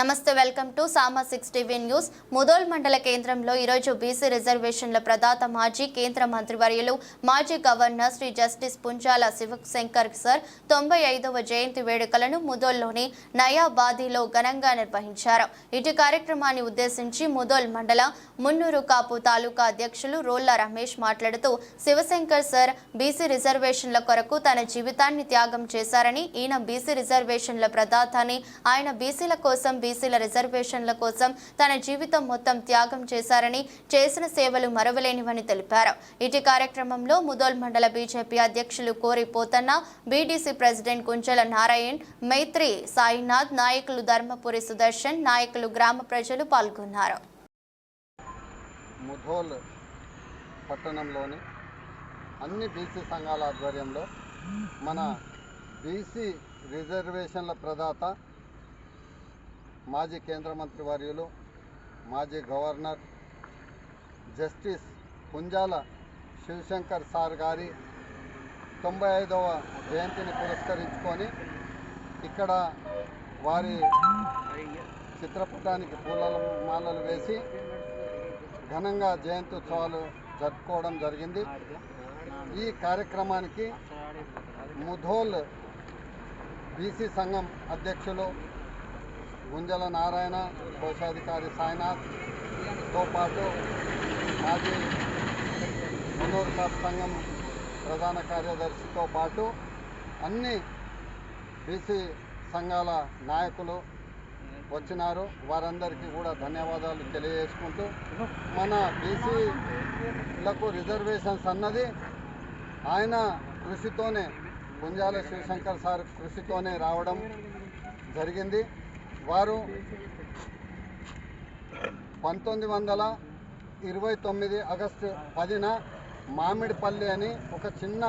నమస్తే welcome to Sama six TV news. Mudhol మండల కేంద్రంలో ఈరోజు బీసీ రిజర్వేషన్ల ప్రదాత మాజీ కేంద్ర మంత్రివర్యులు మాజీ governor Shri justice Punjala Shivashankar sir తొంభై ఐదవ జయంతి వేడుకలను ముదోల్లోని నయాబాదీలో ఘనంగా నిర్వహించారు. ఇటు కార్యక్రమాన్ని ఉద్దేశించి ముదోల్ మండల మున్నూరు కాపు తాలూకా అధ్యక్షులు రోల్ల రమేష్ మాట్లాడుతూ శివశంకర్ సార్ బీసీ రిజర్వేషన్ల కొరకు తన జీవితాన్ని త్యాగం చేశారని ఈయన బీసీ రిజర్వేషన్ల ప్రదాత అని ఆయన బీసీల కోసం బీసీల రిజర్వేషన్ల కోసం తన జీవితం మొత్తం త్యాగం చేశారని చేసిన సేవలు మరవలేనివని తెలిపారు. ఇటు కార్యక్రమంలో ముదోల్ మండల బీజేపీ అధ్యక్షులు కోరి పోతన్న బీడీసీ ప్రెసిడెంట్ కుంచెల నారాయణ్ మైత్రి సాయినాథ్ నాయకులు ధర్మపురి సుదర్శన్ నాయకులు గ్రామ ప్రజలు పాల్గొన్నారు. ముధోల్ పట్టణంలోని అన్ని బీసీ సంఘాల ఆధ్వర్యంలో మన బీసీ రిజర్వేషన్ల ప్రదాత మాజీ కేంద్ర మంత్రి వర్యులు మాజీ governor justice Punjala Shivashankar sir గారి తొంభై ఐదవ జయంతిని పురస్కరించుకొని ఇక్కడ వారి చిత్రపటానికి పూల మాలలు వేసి ఘనంగా జయంతి ఉత్సవాలు జరుపుకోవడం జరిగింది. ఈ కార్యక్రమానికి ముధోల్ బీసీ సంఘం అధ్యక్షులు గుంజల నారాయణ కోశాధికారి సాయినాథ్తో పాటు మాజీ మునూరు కాప్ సంఘం ప్రధాన కార్యదర్శితో పాటు అన్ని బీసీ సంఘాల నాయకులు వచ్చినారు. వారందరికీ కూడా ధన్యవాదాలు తెలియజేసుకుంటూ మన బీసీలకు రిజర్వేషన్స్ అన్నది ఆయన కృషితోనే గుంజాల శివశంకర్ సార్ కృషితోనే రావడం జరిగింది. వారు పంతొమ్మిది వందల ఇరవై తొమ్మిది ఆగస్టు పదిన మామిడిపల్లి అని ఒక చిన్న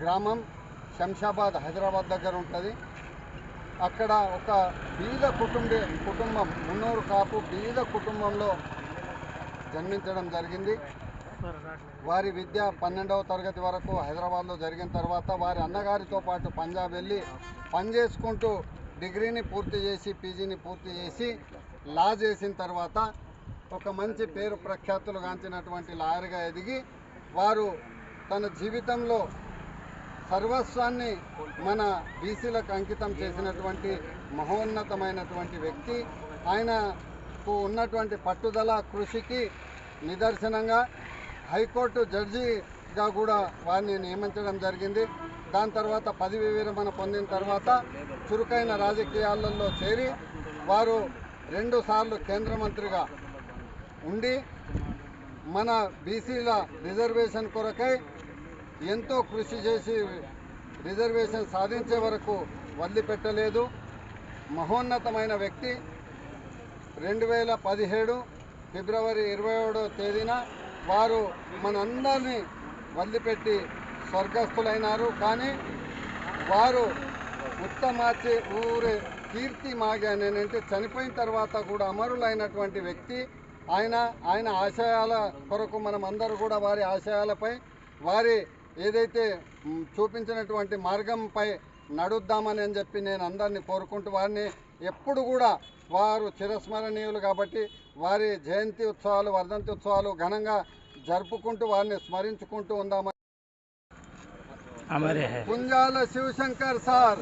గ్రామం శంషాబాద్ హైదరాబాద్ దగ్గర ఉంటుంది. అక్కడ ఒక బీద కుటుంబ కుటుంబం మున్నూరు కాపు బీద కుటుంబంలో జన్మించడం జరిగింది. వారి విద్య పన్నెండవ తరగతి వరకు హైదరాబాద్లో జరిగిన తర్వాత వారి అన్నగారితో పాటు పంజాబ్ వెళ్ళి పనిచేసుకుంటూ డిగ్రీని పూర్తి చేసి పీజీని పూర్తి చేసి లా చేసిన తర్వాత ఒక మంచి పేరు ప్రఖ్యాతులు గాంచినటువంటి లాయర్గా ఎదిగి వారు తన జీవితంలో సర్వస్వాన్ని మన బీసీలకు అంకితం చేసినటువంటి మహోన్నతమైనటువంటి వ్యక్తి. ఆయనకు ఉన్నటువంటి పట్టుదల కృషికి నిదర్శనంగా హైకోర్టు జడ్జి గా కూడా వారిని నియమించడం జరిగింది. దాని తర్వాత పదవి విరమణ పొందిన తర్వాత చురుకైన రాజకీయాలలో చేరి వారు రెండు సార్లు కేంద్ర మంత్రిగా ఉండి మన బీసీల రిజర్వేషన్ కొరకై ఎంతో కృషి చేసి రిజర్వేషన్ సాధించే వరకు వదిలిపెట్టలేదు మహోన్నతమైన వ్యక్తి రెండు వేల పదిహేడు ఫిబ్రవరి ఇరవై తేదీన వారు మనందరినీ వదిలిపెట్టి స్వర్గస్థులైనారు. కానీ వారు ఉత్తమార్చి ఊరే కీర్తి మాగాని అంటే చనిపోయిన తర్వాత కూడా అమరులైనటువంటి వ్యక్తి ఆయన ఆయన ఆశయాల కొరకు మనం అందరూ కూడా వారి ఆశయాలపై వారి ఏదైతే చూపించినటువంటి మార్గంపై నడుద్దామని అని చెప్పి నేను అందరినీ కోరుకుంటూ వారిని ఎప్పుడు కూడా వారు చిరస్మరణీయులు కాబట్టి వారి జయంతి ఉత్సవాలు వర్ధంతి ఉత్సవాలు ఘనంగా జరుపుకుంటూ వారిని స్మరించుకుంటూ ఉందామని. పుంజాల శివశంకర్ సార్.